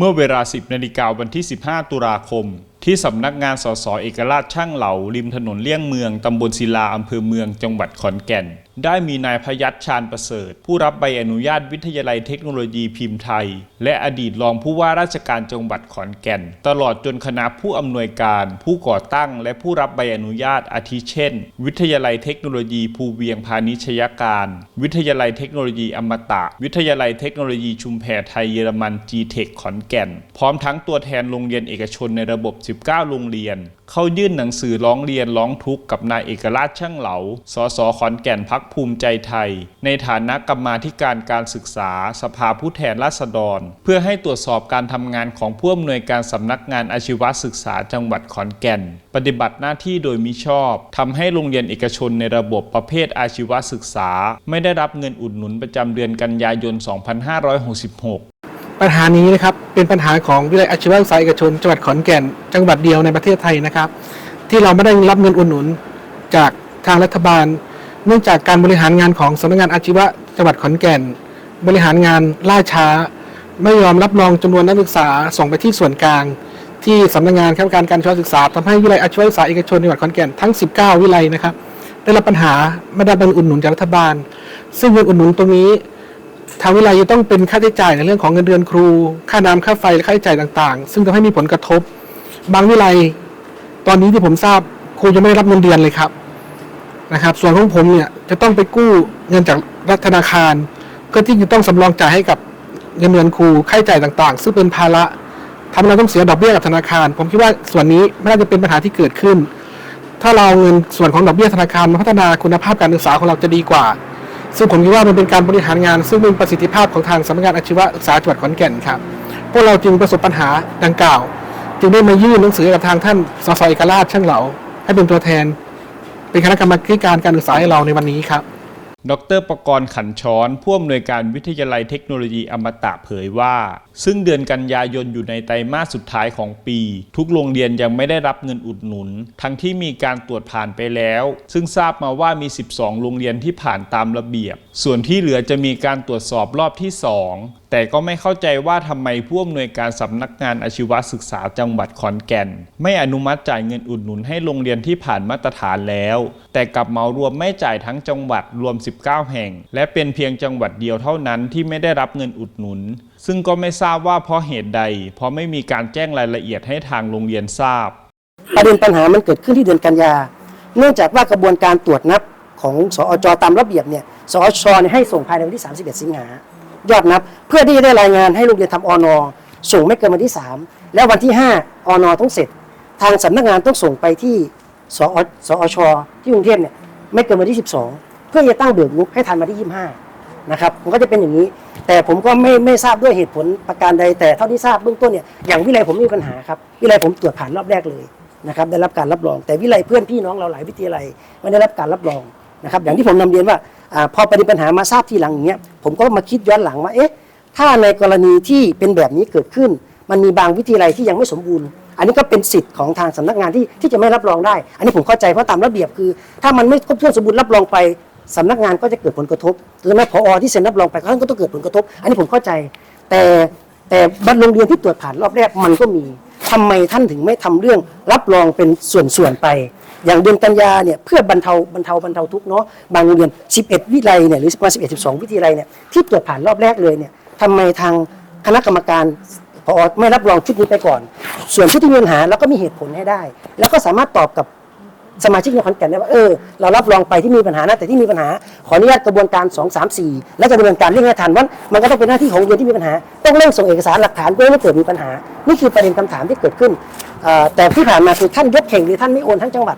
เมื่อเวลา 10นาฬิกาวันที่ 15 ตุลาคม ที่สำนักงานสสเอกราชช่างเหลาริมถนนเลี่ยงเมือง ตำบลศิลาอำเภอเมืองจังหวัดขอนแก่น ได้มีนายพยัญชาญประเสริฐ ผู้รับใบอนุญาตวิทยาลัยเทคโนโลยีพิมพ์ไทย และอดีตรองผู้ว่าราชการจังหวัดขอนแก่น ตลอดจนคณะผู้อำนวยการ ผู้ก่อตั้ง และผู้รับใบอนุญาตอาทิเช่น วิทยาลัยเทคโนโลยีภูเวียงพาณิชยการ วิทยาลัยเทคโนโลยีอมตะ วิทยาลัยเทคโนโลยีชุมแพไทยเยอรมัน G-Tech ขอนแก่น พร้อมทั้งตัวแทนโรงเรียนเอกชนในระบบ19 โรงเรียน เข้ายื่นหนังสือร้องเรียนร้องทุกข์กับนายเอกราชช่างเหลา สสขอนแก่นพักภูมิใจไทย ในฐานะกรรมาธิการการศึกษา สภาผู้แทนราษฎร เพื่อให้ตรวจสอบการทำงานของผู้อำนวยการสำนักงานอาชีวศึกษาจังหวัดขอนแก่น ปฏิบัติหน้าที่โดยมิชอบทำให้โรงเรียนเอกชนในระบบประเภทอาชีวศึกษา ไม่ได้รับเงินอุดหนุนประจำเดือนกันยายน 2566 ปัญหานี้นะครับเป็นปัญหาของวิทยาลัยอาชีวศึกษาเอกชนจังหวัดขอนแก่น จังหวัดเดียวในประเทศไทยนะครับ ที่เราไม่ได้รับเงินอุดหนุนจากทางรัฐบาล เนื่องจากการบริหารงานของสำนักงานอาชีวะจังหวัดขอนแก่น บริหารงานล่าช้า ไม่ยอมรับรองจำนวนนักศึกษาส่งไปที่ส่วนกลาง ที่สำนักงานคณะกรรมการการศึกษาทำให้วิทยาลัยอาชีวศึกษาเอกชนจังหวัดขอนแก่นทั้ง 19 วิทยาลัยนะครับได้รับปัญหาไม่ได้รับเงินอุดหนุนจากรัฐบาล ซึ่งเงินอุดหนุนตรงนี้ ทางวิทยาลัยจะต้องเป็นค่าใช้จ่ายในเรื่องของเงินเดือนครู ค่าน้ำค่าไฟและค่าใช้จ่ายต่างๆ ซึ่งทำให้มีผลกระทบ บางวิทยาลัยตอนนี้ที่ผมทราบครูยังไม่ได้รับเงินเดือนเลยครับนะครับ ส่วนของผมเนี่ยจะต้องไปกู้เงินจากรัฐธนาคารเพื่อที่จะต้องสำรองจ่ายให้กับเงินเดือนครูค่าใช้จ่ายต่างๆ ซึ่งเป็นภาระทำให้เราต้องเสียดอกเบี้ยกับธนาคาร ผมคิดว่าส่วนนี้ไม่น่าจะเป็นปัญหาที่เกิดขึ้น ถ้าเราเอาเงินส่วนของดอกเบี้ยธนาคารมาพัฒนาคุณภาพการศึกษาของเราจะดีกว่า ซึ่งผมคิดว่ามันเป็นการบริหารงาน ซึ่งเป็นประสิทธิภาพของทางสำนักงานอาชีวศึกษาจังหวัดขอนแก่นครับ พวกเราจึงประสบปัญหาดังกล่าว จึงได้มายื่นหนังสือกับทางท่านสสเอกราชช่างเหลาให้เป็นตัวแทน เป็นคณะกรรมการการศึกษาให้เราในวันนี้ครับ ดรประกรณ์ขันช้อนผู้อำนวยการวิทยาลัยเทคโนโลยีอมตะเผยว่า ซึ่งเดือนกันยายนอยู่ในไตรมาสสุดท้ายของปี ทุกโรงเรียนยังไม่ได้รับเงินอุดหนุน ทั้งที่มีการตรวจผ่านไปแล้ว ซึ่งทราบมาว่ามี 12 โรงเรียนที่ผ่านตามระเบียบ ส่วนที่เหลือจะมีการตรวจสอบรอบที่ 2แต่ก็ไม่เข้าใจว่าทำไมผู้อำนวยการสำนักงานอาชีวศึกษาจังหวัดขอนแก่น ไม่อนุมัติจ่ายเงินอุดหนุนให้โรงเรียนที่ผ่านมาตรฐานแล้ว แต่กลับเหมารวมไม่จ่ายทั้งจังหวัดรวม 19 แห่ง และเป็นเพียงจังหวัดเดียวเท่านั้นที่ไม่ได้รับเงินอุดหนุน ซึ่งก็ไม่ทราบว่าเพราะเหตุใด เพราะไม่มีการแจ้งรายละเอียดให้ทางโรงเรียนทราบ ประเด็นปัญหามันเกิดขึ้นที่เดือนกันยา เนื่องจากว่ากระบวนการตรวจนับของสอจตามระเบียบเนี่ยสอชให้ส่งภายในวันที่ 31 สิงหา ยอดนับ เพื่อที่จะได้รายงานให้โรงเรียนทำอนอส่งไม่เกินวันที่ 3 แล้ววันที่ 5อนอต้องเสร็จ ทางสำนักงานต้องส่งไปที่สอสอชที่กรุงเทพเนี่ยไม่เกินวันที่ 12 เพื่อจะตั้งเบิกงบให้ทันวันที่ 25 นะครับผมก็จะเป็นอย่างนี้ แต่ผมก็ไม่ไม่ทราบด้วยเหตุผลประการใดแต่เท่าที่ทราบเบื้องต้นเนี่ยอย่างวิไลผมมีปัญหาครับวิไลผมตรวจผ่านรอบแรกเลยนะครับได้รับการรับรอง แต่วิไลเพื่อนพี่น้องเราหลายวิทยาลัยไม่ได้รับการรับรองนะครับอย่างที่ผมนำเรียนว่า อพอประเด็นปัญหามาทราบทีหลังอย่างเงี้ยผมก็มาคิดย้อนหลังว่าเอ๊ะถ้าในกรณีที่เป็นแบบนี้เกิดขึ้น มันมีบางวิทยาลัยที่ยังไม่สมบูรณ์ อันนี้ก็เป็นสิทธิ์ของทางสำนักงานที่ที่จะไม่รับรองได้ อันนี้ผมเข้าใจเพราะตามระเบียบคือ ถ้ามันไม่ครบถ้วนสมบูรณ์รับรองไปสำนักงานก็จะเกิดผลกระทบหรือแม้พอที่เซ็นรับรองไปท่านก็ต้องเกิดผลกระทบ อันนี้ผมเข้าใจ แต่แต่บัตรโรงเรียนที่ตรวจผ่านรอบแรกมันก็มีทำไมท่านถึงไม่ทำเรื่องรับรองเป็นส่วนๆไป อย่างเดือนกันยาเนี่ยเพื่อบรรเทาบรรเทาบรรเทาทุกเนาะบางโรงเรียน 11 วิทยาลัยเนี่ยหรือประมาณ11 12 วิทยาลัยเนี่ยที่ตรวจผ่านรอบแรกเลยเนี่ยทำไมทางคณะกรรมการพอไม่รับรองชุดนี้ไปก่อน ส่วนชุดที่มีปัญหาแล้วก็มีเหตุผลให้ได้ แล้วก็สามารถตอบกับ สมาชิกในขอนแก่นได้ว่าเออเรารับรองไปที่มีปัญหานะแต่ที่มีปัญหาขออนุญาตกระบวนการ 2 3 4 และจะดำเนินการเร่งให้ทันว่ามันก็ต้องเป็นหน้าที่ของเรียนที่มีปัญหา ต้องเร่งส่งเอกสารหลักฐานเพื่อไม่เกิดมีปัญหา นี่คือประเด็นคำถามที่เกิดขึ้นแต่ที่ผ่านมาคือท่านยกเข่งหรือท่านไม่โอนทั้งจังหวัด